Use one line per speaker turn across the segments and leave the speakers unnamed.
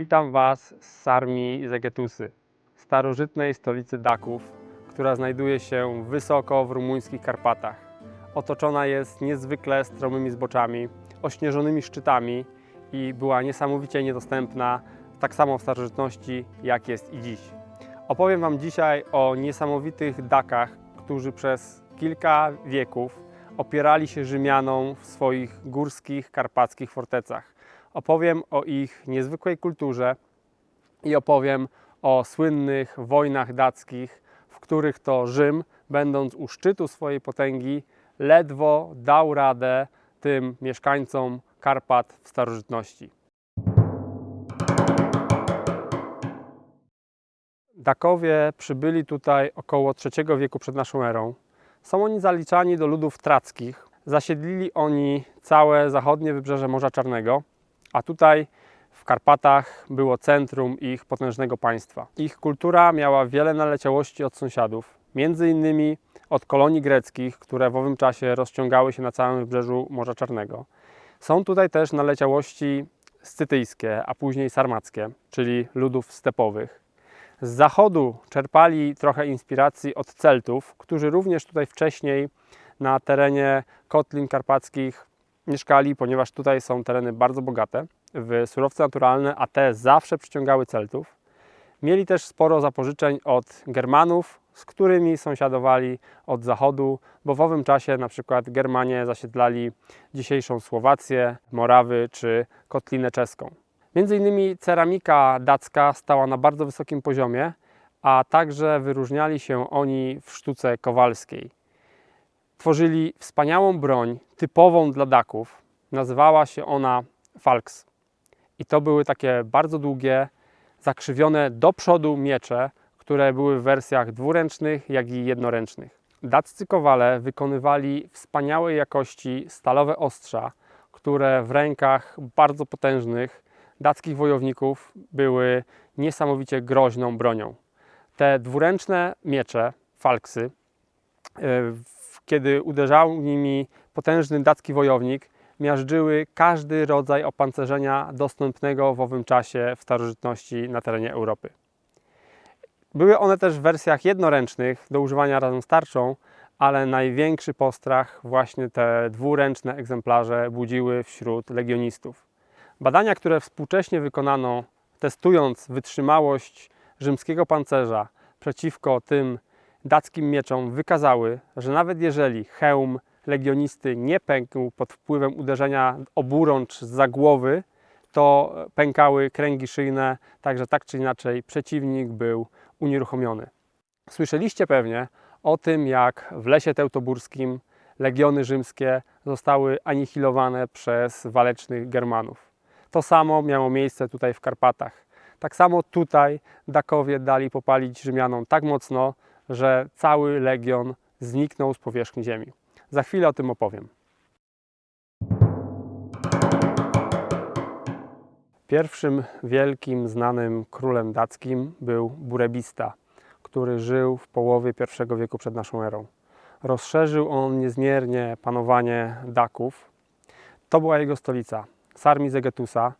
Witam Was z Sarmii Zegetusy, starożytnej stolicy Daków, która znajduje się wysoko w rumuńskich Karpatach. Otoczona jest niezwykle stromymi zboczami, ośnieżonymi szczytami i była niesamowicie niedostępna, tak samo w starożytności, jak jest i dziś. Opowiem Wam dzisiaj o niesamowitych Dakach, którzy przez kilka wieków opierali się Rzymianom w swoich górskich, karpackich fortecach. Opowiem o ich niezwykłej kulturze i opowiem o słynnych wojnach dackich, w których to Rzym, będąc u szczytu swojej potęgi, ledwo dał radę tym mieszkańcom Karpat w starożytności. Dakowie przybyli tutaj około III wieku przed naszą erą. Są oni zaliczani do ludów trackich. Zasiedlili oni całe zachodnie wybrzeże Morza Czarnego, a tutaj w Karpatach było centrum ich potężnego państwa. Ich kultura miała wiele naleciałości od sąsiadów, między innymi od kolonii greckich, które w owym czasie rozciągały się na całym wybrzeżu Morza Czarnego. Są tutaj też naleciałości scytyjskie, a później sarmackie, czyli ludów stepowych. Z zachodu czerpali trochę inspiracji od Celtów, którzy również tutaj wcześniej na terenie kotlin karpackich mieszkali, ponieważ tutaj są tereny bardzo bogate w surowce naturalne, a te zawsze przyciągały Celtów. Mieli też sporo zapożyczeń od Germanów, z którymi sąsiadowali od zachodu, bo w owym czasie na przykład Germanie zasiedlali dzisiejszą Słowację, Morawy czy Kotlinę czeską. Między innymi ceramika dacka stała na bardzo wysokim poziomie, a także wyróżniali się oni w sztuce kowalskiej. Tworzyli wspaniałą broń typową dla Daków. Nazywała się ona falks. I to były takie bardzo długie, zakrzywione do przodu miecze, które były w wersjach dwuręcznych, jak i jednoręcznych. Daccy kowale wykonywali wspaniałej jakości stalowe ostrza, które w rękach bardzo potężnych dackich wojowników były niesamowicie groźną bronią. Te dwuręczne miecze, falksy, e, kiedy uderzał nimi potężny dacki wojownik, miażdżyły każdy rodzaj opancerzenia dostępnego w owym czasie w starożytności na terenie Europy. Były one też w wersjach jednoręcznych do używania razem z tarczą, ale największy postrach właśnie te dwuręczne egzemplarze budziły wśród legionistów. Badania, które współcześnie wykonano, testując wytrzymałość rzymskiego pancerza przeciwko tym dackim mieczom, wykazały, że nawet jeżeli hełm legionisty nie pękł pod wpływem uderzenia oburącz za głowy, to pękały kręgi szyjne, także tak czy inaczej przeciwnik był unieruchomiony. Słyszeliście pewnie o tym, jak w lesie teutoburskim legiony rzymskie zostały anihilowane przez walecznych Germanów. To samo miało miejsce tutaj w Karpatach. Tak samo tutaj Dakowie dali popalić Rzymianom tak mocno, że cały legion zniknął z powierzchni ziemi. Za chwilę o tym opowiem. Pierwszym wielkim znanym królem dackim był Burebista, który żył w połowie I wieku przed naszą erą. Rozszerzył on niezmiernie panowanie Daków. To była jego stolica, Sarmi Zegetusa,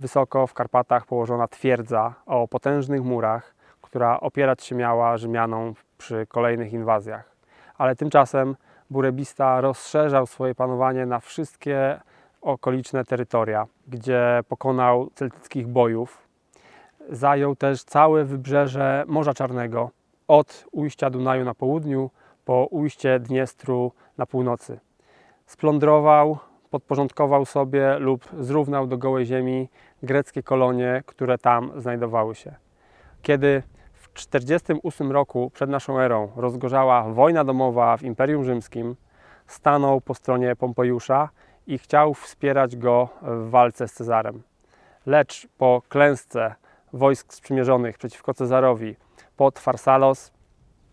wysoko w Karpatach położona twierdza o potężnych murach, która opierać się miała Rzymianom przy kolejnych inwazjach. Ale tymczasem Burebista rozszerzał swoje panowanie na wszystkie okoliczne terytoria, gdzie pokonał celtyckich bojów. Zajął też całe wybrzeże Morza Czarnego, od ujścia Dunaju na południu po ujście Dniestru na północy. Splądrował, podporządkował sobie lub zrównał do gołej ziemi greckie kolonie, które tam znajdowały się. Kiedy 48 roku przed naszą erą rozgorzała wojna domowa w Imperium Rzymskim, stanął po stronie Pompejusza i chciał wspierać go w walce z Cezarem. Lecz po klęsce wojsk sprzymierzonych przeciwko Cezarowi pod Farsalos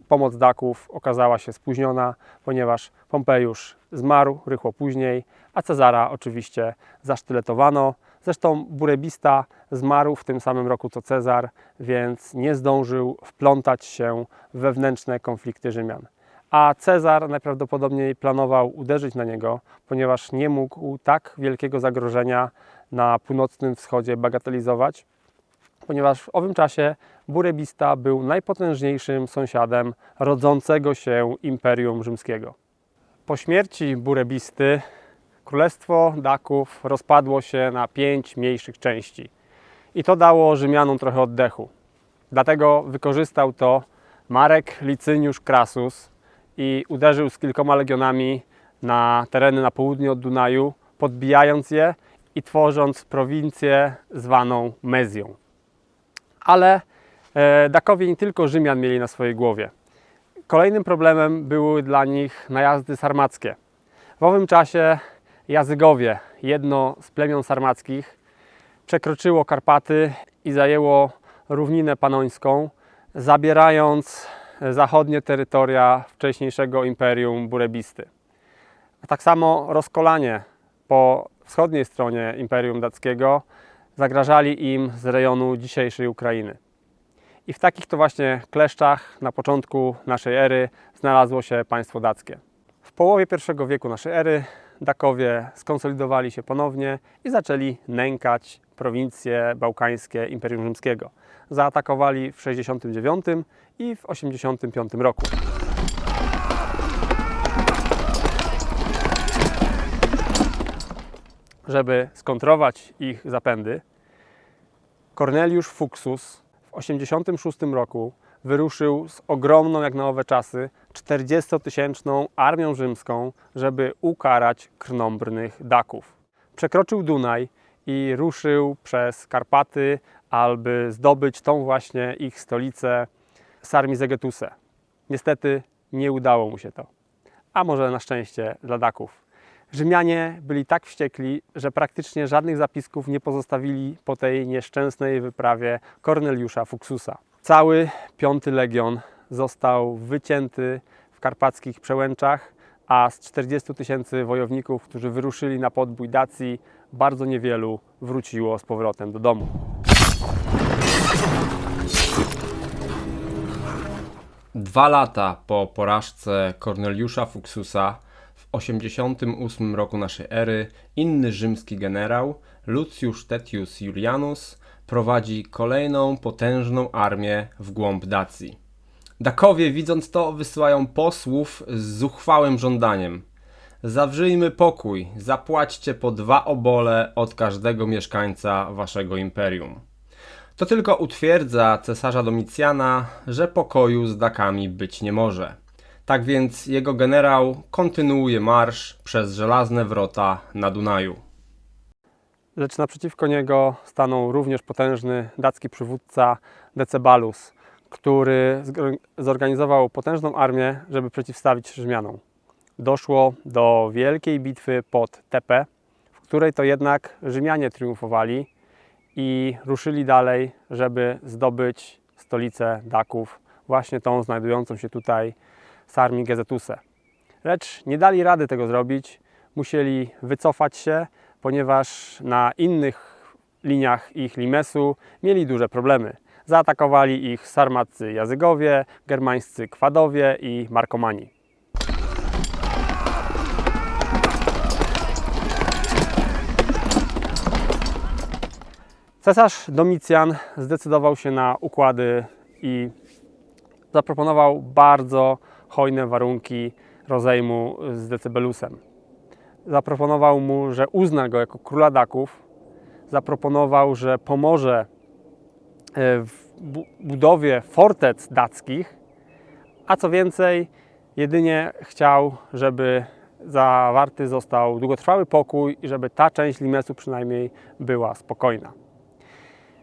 pomoc Daków okazała się spóźniona, ponieważ Pompejusz zmarł rychło później, a Cezara oczywiście zasztyletowano. Zresztą Burebista zmarł w tym samym roku co Cezar, więc nie zdążył wplątać się w wewnętrzne konflikty Rzymian. A Cezar najprawdopodobniej planował uderzyć na niego, ponieważ nie mógł tak wielkiego zagrożenia na północnym wschodzie bagatelizować ponieważ w owym czasie Burebista był najpotężniejszym sąsiadem rodzącego się Imperium Rzymskiego. Po śmierci Burebisty królestwo Daków rozpadło się na pięć mniejszych części i to dało Rzymianom trochę oddechu. Dlatego wykorzystał to Marek Licyniusz Krasus i uderzył z kilkoma legionami na tereny na południe od Dunaju, podbijając je i tworząc prowincję zwaną Mezją. Ale e, Dakowie nie tylko Rzymian mieli na swojej głowie. Kolejnym problemem były dla nich najazdy sarmackie. W owym czasie Jazygowie, jedno z plemion sarmackich, przekroczyło Karpaty i zajęło równinę panońską, zabierając zachodnie terytoria wcześniejszego imperium Burebisty. Tak samo rozkolanie po wschodniej stronie imperium dackiego zagrażali im z rejonu dzisiejszej Ukrainy. I w takich to właśnie kleszczach na początku naszej ery znalazło się państwo dackie. W połowie I wieku naszej ery Dakowie skonsolidowali się ponownie i zaczęli nękać prowincje bałkańskie Imperium Rzymskiego. Zaatakowali w 69 i w 85 roku. Żeby skontrować ich zapędy, Corneliusz Fuxus w 86 roku wyruszył z ogromną, jak na owe czasy, 40-tysięczną armią rzymską, żeby ukarać krnąbrnych Daków. Przekroczył Dunaj i ruszył przez Karpaty, aby zdobyć tą właśnie ich stolicę Sarmizegetuse. Niestety nie udało mu się to. A może na szczęście dla Daków. Rzymianie byli tak wściekli, że praktycznie żadnych zapisków nie pozostawili po tej nieszczęsnej wyprawie Korneliusza Fuxusa. Cały piąty legion został wycięty w karpackich przełęczach, a z 40 tysięcy wojowników, którzy wyruszyli na podbój Dacji, bardzo niewielu wróciło z powrotem do domu.
Dwa lata po porażce Corneliusza Fuxusa w 88 roku naszej ery inny rzymski generał Lucius Tetius Julianus prowadzi kolejną potężną armię w głąb Dacji. Dakowie widząc to wysyłają posłów z zuchwałym żądaniem. Zawrzyjmy pokój, zapłaćcie po dwa obole od każdego mieszkańca waszego imperium. To tylko utwierdza cesarza Domicjana, że pokoju z Dakami być nie może. Tak więc jego generał kontynuuje marsz przez żelazne wrota na Dunaju.
Lecz naprzeciwko niego stanął również potężny dacki przywódca Decebalus, który zorganizował potężną armię, żeby przeciwstawić Rzymianom. Doszło do wielkiej bitwy pod Tepe, w której to jednak Rzymianie triumfowali i ruszyli dalej, żeby zdobyć stolicę Daków, właśnie tą znajdującą się tutaj Sarmi Gezetuse. Lecz nie dali rady tego zrobić, musieli wycofać się, ponieważ na innych liniach ich limesu mieli duże problemy. Zaatakowali ich sarmaccy Jazygowie, germańscy Kwadowie i Markomani. Cesarz Domicjan zdecydował się na układy i zaproponował bardzo hojne warunki rozejmu z Decebelusem. Zaproponował mu, że uzna go jako króla Daków, zaproponował, że pomoże e, w bu- budowie fortec dackich, a co więcej, jedynie chciał, żeby zawarty został długotrwały pokój i żeby ta część Limesu przynajmniej była spokojna.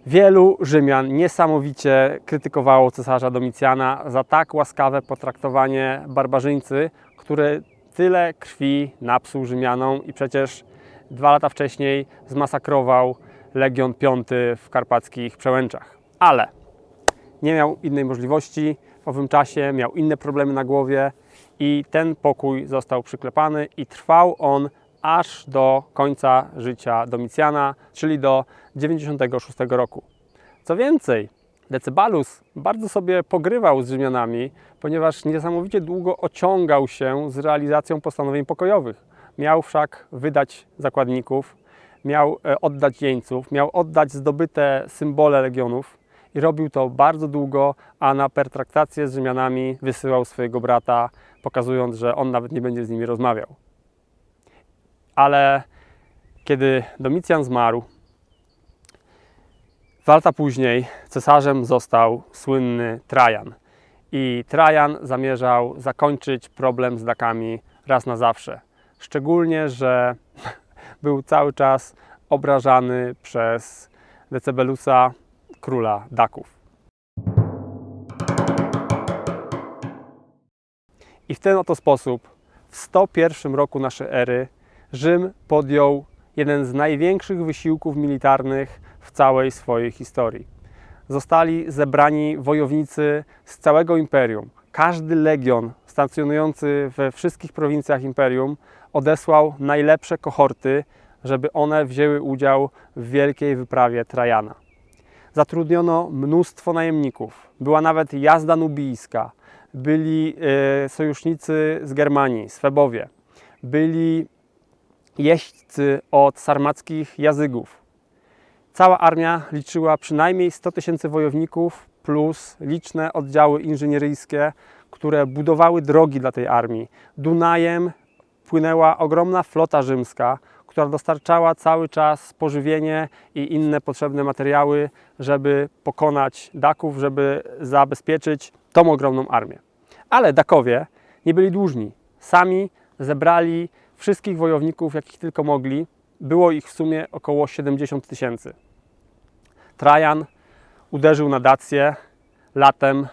Wielu Rzymian niesamowicie krytykowało cesarza Domicjana za tak łaskawe potraktowanie barbarzyńcy, który tyle krwi napsuł Rzymianom i przecież dwa lata wcześniej zmasakrował Legion V w karpackich przełęczach. Ale nie miał innej możliwości, w owym czasie miał inne problemy na głowie i ten pokój został przyklepany i trwał on aż do końca życia Domicjana, czyli do 96 roku. Co więcej, Decebalus bardzo sobie pogrywał z Rzymianami, ponieważ niesamowicie długo ociągał się z realizacją postanowień pokojowych. Miał wszak wydać zakładników, miał e, oddać jeńców, miał oddać zdobyte symbole legionów i robił to bardzo długo, a na pertraktację z Rzymianami wysyłał swojego brata, pokazując, że on nawet nie będzie z nimi rozmawiał. Ale kiedy Domicjan zmarł, dwa lata później cesarzem został słynny Trajan. I Trajan zamierzał zakończyć problem z Dakami raz na zawsze. Szczególnie, że był cały czas obrażany przez Decebelusa, króla Daków. I w ten oto sposób w 101 roku naszej ery Rzym podjął jeden z największych wysiłków militarnych w całej swojej historii. Zostali zebrani wojownicy z całego imperium. Każdy legion stacjonujący we wszystkich prowincjach imperium odesłał najlepsze kohorty, żeby one wzięły udział w wielkiej wyprawie Trajana. Zatrudniono mnóstwo najemników. Była nawet jazda nubijska. Byli e, sojusznicy z Germanii, Swebowie. Byli jeźdźcy od sarmackich jazygów. Cała armia liczyła przynajmniej 100 tysięcy wojowników plus liczne oddziały inżynieryjskie, które budowały drogi dla tej armii. Dunajem płynęła ogromna flota rzymska, która dostarczała cały czas pożywienie i inne potrzebne materiały, żeby pokonać Daków, żeby zabezpieczyć tą ogromną armię. Ale Dakowie nie byli dłużni. Sami zebrali wszystkich wojowników, jakich tylko mogli. Było ich w sumie około 70 tysięcy. Trajan uderzył na Dację latem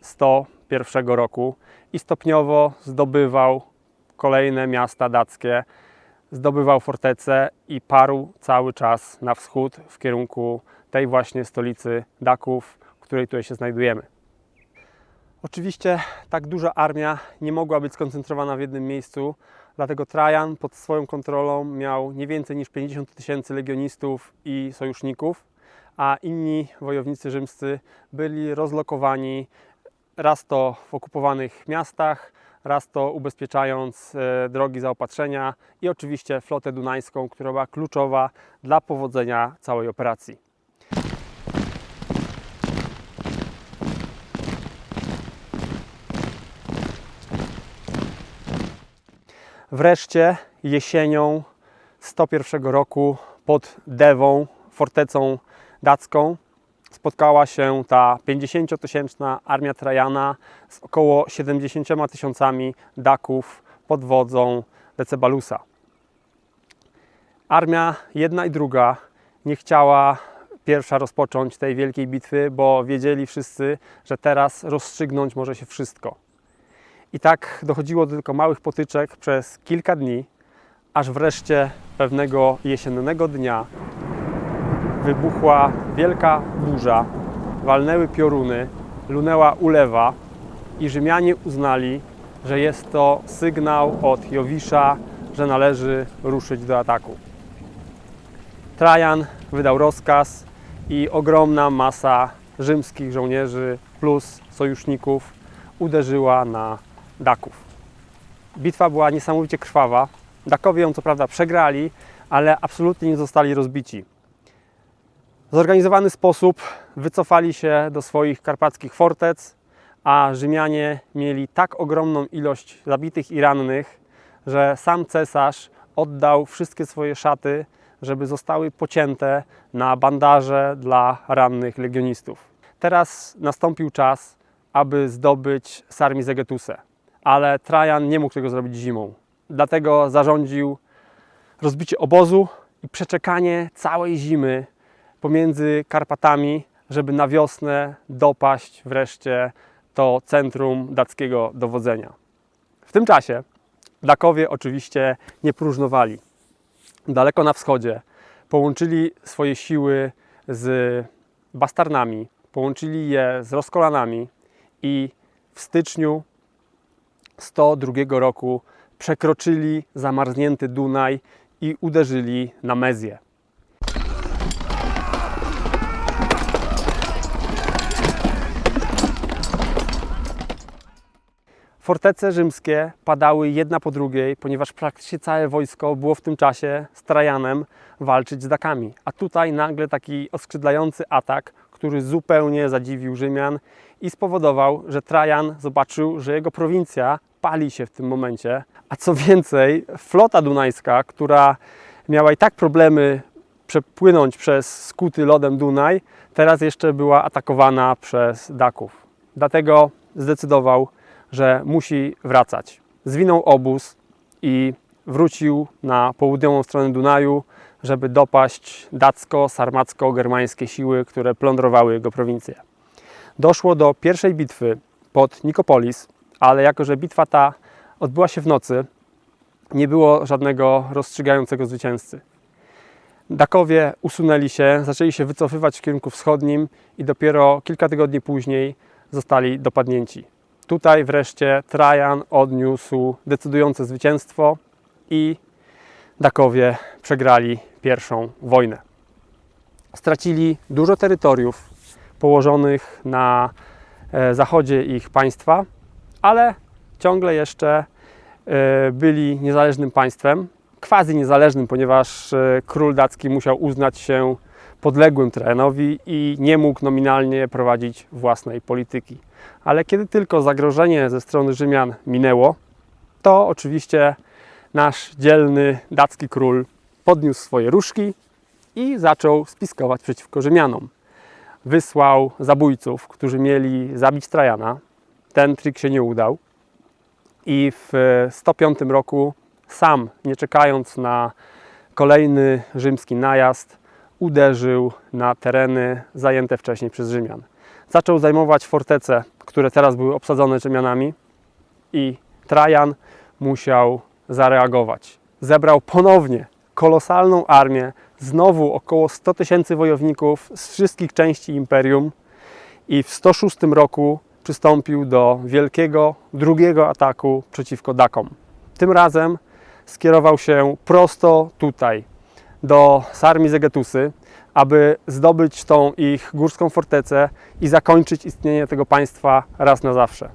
101 roku i stopniowo zdobywał kolejne miasta dackie, zdobywał fortece i parł cały czas na wschód w kierunku tej właśnie stolicy Daków, w której tutaj się znajdujemy. Oczywiście tak duża armia nie mogła być skoncentrowana w jednym miejscu, dlatego Trajan pod swoją kontrolą miał nie więcej niż 50 tysięcy legionistów i sojuszników, a inni wojownicy rzymscy byli rozlokowani raz to w okupowanych miastach, raz to ubezpieczając e, drogi zaopatrzenia i oczywiście flotę dunajską, która była kluczowa dla powodzenia całej operacji. Wreszcie jesienią 101 roku pod Dewą, fortecą dacką, spotkała się ta 50-tysięczna armia Trajana z około 70 tysiącami Daków pod wodzą Decebalusa. Armia jedna i druga nie chciała pierwsza rozpocząć tej wielkiej bitwy, bo wiedzieli wszyscy, że teraz rozstrzygnąć może się wszystko. I tak dochodziło do tylko małych potyczek przez kilka dni, aż wreszcie pewnego jesiennego dnia wybuchła wielka burza, walnęły pioruny, lunęła ulewa i Rzymianie uznali, że jest to sygnał od Jowisza, że należy ruszyć do ataku. Trajan wydał rozkaz i ogromna masa rzymskich żołnierzy plus sojuszników uderzyła na Daków. Bitwa była niesamowicie krwawa. Dakowie ją co prawda przegrali, ale absolutnie nie zostali rozbici. Zorganizowany sposób wycofali się do swoich karpackich fortec, a Rzymianie mieli tak ogromną ilość zabitych i rannych, że sam cesarz oddał wszystkie swoje szaty, żeby zostały pocięte na bandaże dla rannych legionistów. Teraz nastąpił czas, aby zdobyć Sarmizegetusę, ale Trajan nie mógł tego zrobić zimą. Dlatego zarządził rozbicie obozu i przeczekanie całej zimy pomiędzy Karpatami, żeby na wiosnę dopaść wreszcie to centrum dackiego dowodzenia. W tym czasie Dakowie oczywiście nie próżnowali. Daleko na wschodzie połączyli swoje siły z Bastarnami, połączyli je z Roskolanami i w styczniu 102 roku przekroczyli zamarznięty Dunaj i uderzyli na Mezję. Fortece rzymskie padały jedna po drugiej, ponieważ praktycznie całe wojsko było w tym czasie z Trajanem walczyć z Dakami. A tutaj nagle taki oskrzydlający atak, który zupełnie zadziwił Rzymian i spowodował, że Trajan zobaczył, że jego prowincja pali się w tym momencie. A co więcej, flota dunajska, która miała i tak problemy przepłynąć przez skuty lodem Dunaj, teraz jeszcze była atakowana przez Daków. Dlatego zdecydował, że musi wracać. Zwinął obóz i wrócił na południową stronę Dunaju, żeby dopaść dacko-sarmacko-germańskie siły, które plądrowały jego prowincję. Doszło do pierwszej bitwy pod Nikopolis, ale jako, że bitwa ta odbyła się w nocy, nie było żadnego rozstrzygającego zwycięzcy. Dakowie usunęli się, zaczęli się wycofywać w kierunku wschodnim i dopiero kilka tygodni później zostali dopadnięci. Tutaj wreszcie Trajan odniósł decydujące zwycięstwo i Dakowie przegrali pierwszą wojnę. Stracili dużo terytoriów położonych na e, zachodzie ich państwa, ale ciągle jeszcze e, byli niezależnym państwem, quasi niezależnym, ponieważ e, król dacki musiał uznać się podległym Trajanowi i nie mógł nominalnie prowadzić własnej polityki. Ale kiedy tylko zagrożenie ze strony Rzymian minęło, to oczywiście nasz dzielny dacki król podniósł swoje różki i zaczął spiskować przeciwko Rzymianom. Wysłał zabójców, którzy mieli zabić Trajana. Ten trik się nie udał. I w 105 roku sam, nie czekając na kolejny rzymski najazd, uderzył na tereny zajęte wcześniej przez Rzymian. Zaczął zajmować fortece, które teraz były obsadzone Rzymianami i Trajan musiał zareagować. Zebrał ponownie kolosalną armię, znowu około 100 tysięcy wojowników z wszystkich części imperium i w 106 roku przystąpił do wielkiego drugiego ataku przeciwko Dakom. Tym razem skierował się prosto tutaj, do Sarmi Zegetusy, aby zdobyć tą ich górską fortecę i zakończyć istnienie tego państwa raz na zawsze.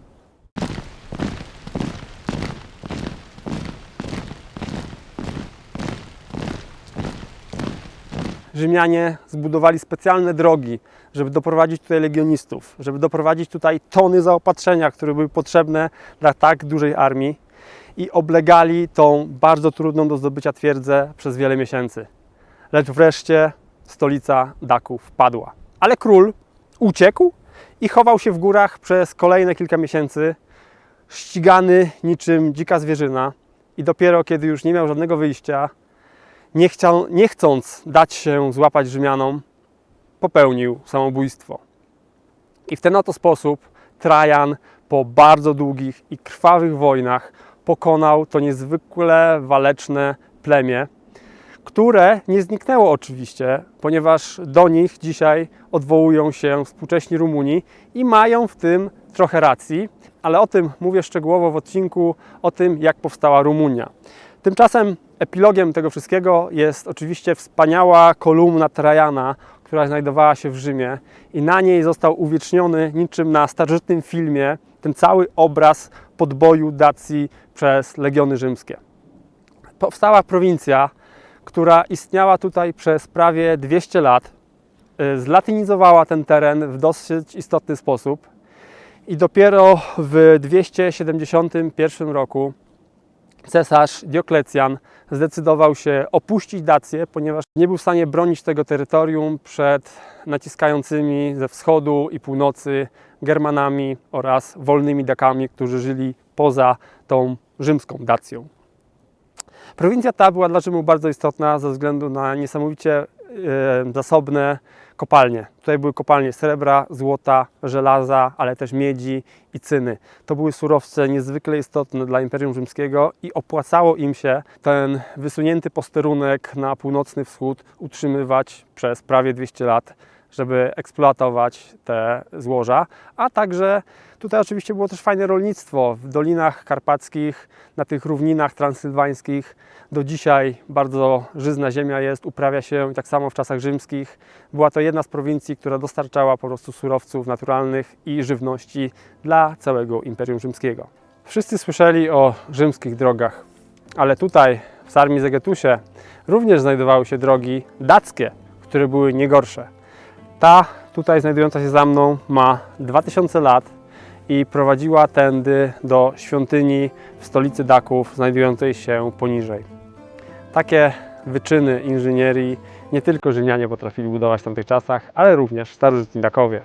Rzymianie zbudowali specjalne drogi, żeby doprowadzić tutaj legionistów, żeby doprowadzić tutaj tony zaopatrzenia, które były potrzebne dla tak dużej armii i oblegali tą bardzo trudną do zdobycia twierdzę przez wiele miesięcy. Lecz wreszcie stolica Daków padła. Ale król uciekł i chował się w górach przez kolejne kilka miesięcy, ścigany niczym dzika zwierzyna. I dopiero kiedy już nie miał żadnego wyjścia, nie, chciał, nie chcąc dać się złapać Rzymianom, popełnił samobójstwo. I w ten oto sposób Trajan po bardzo długich i krwawych wojnach pokonał to niezwykle waleczne plemię, które nie zniknęło oczywiście, ponieważ do nich dzisiaj odwołują się współcześni Rumuni i mają w tym trochę racji, ale o tym mówię szczegółowo w odcinku o tym, jak powstała Rumunia. Tymczasem epilogiem tego wszystkiego jest oczywiście wspaniała kolumna Trajana, która znajdowała się w Rzymie i na niej został uwieczniony niczym na starożytnym filmie ten cały obraz podboju Dacji przez legiony rzymskie. Powstała prowincja, która istniała tutaj przez prawie 200 lat, y, zlatynizowała ten teren w dosyć istotny sposób i dopiero w 271 roku cesarz Dioklecjan zdecydował się opuścić Dację, ponieważ nie był w stanie bronić tego terytorium przed naciskającymi ze wschodu i północy Germanami oraz wolnymi Dakami, którzy żyli poza tą rzymską Dacją. Prowincja ta była dla Rzymu bardzo istotna ze względu na niesamowicie e, zasobne kopalnie. Tutaj były kopalnie srebra, złota, żelaza, ale też miedzi i cyny. To były surowce niezwykle istotne dla Imperium Rzymskiego i opłacało im się ten wysunięty posterunek na północny wschód utrzymywać przez prawie 200 lat, żeby eksploatować te złoża, a także tutaj oczywiście było też fajne rolnictwo w dolinach karpackich, na tych równinach transylwańskich. Do dzisiaj bardzo żyzna ziemia jest, uprawia się tak samo w czasach rzymskich. Była to jedna z prowincji, która dostarczała po prostu surowców naturalnych i żywności dla całego Imperium Rzymskiego. Wszyscy słyszeli o rzymskich drogach, ale tutaj w Sarmi Zegetusie również znajdowały się drogi dackie, które były nie gorsze. Ta tutaj znajdująca się za mną ma 2000 lat i prowadziła tędy do świątyni w stolicy Daków, znajdującej się poniżej. Takie wyczyny inżynierii nie tylko Rzymianie potrafili budować w tamtych czasach, ale również starożytni Dakowie.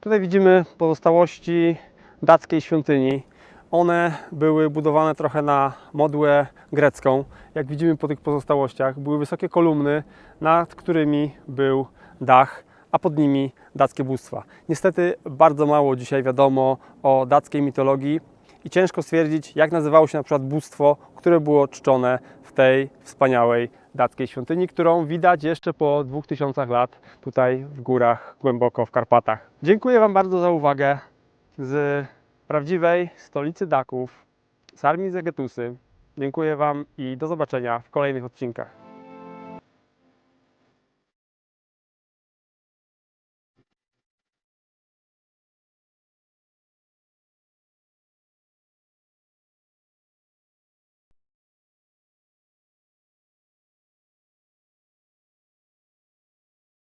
Tutaj widzimy pozostałości dackiej świątyni. One były budowane trochę na modłę grecką. Jak widzimy po tych pozostałościach, były wysokie kolumny, nad którymi był dach, a pod nimi dackie bóstwa. Niestety bardzo mało dzisiaj wiadomo o dackiej mitologii i ciężko stwierdzić, jak nazywało się na przykład bóstwo, które było czczone w tej wspaniałej dackiej świątyni, którą widać jeszcze po 2000 lat tutaj w górach, głęboko w Karpatach. Dziękuję Wam bardzo za uwagę z prawdziwej stolicy Daków, z Armii Zegetusy. Dziękuję Wam i do zobaczenia w kolejnych odcinkach.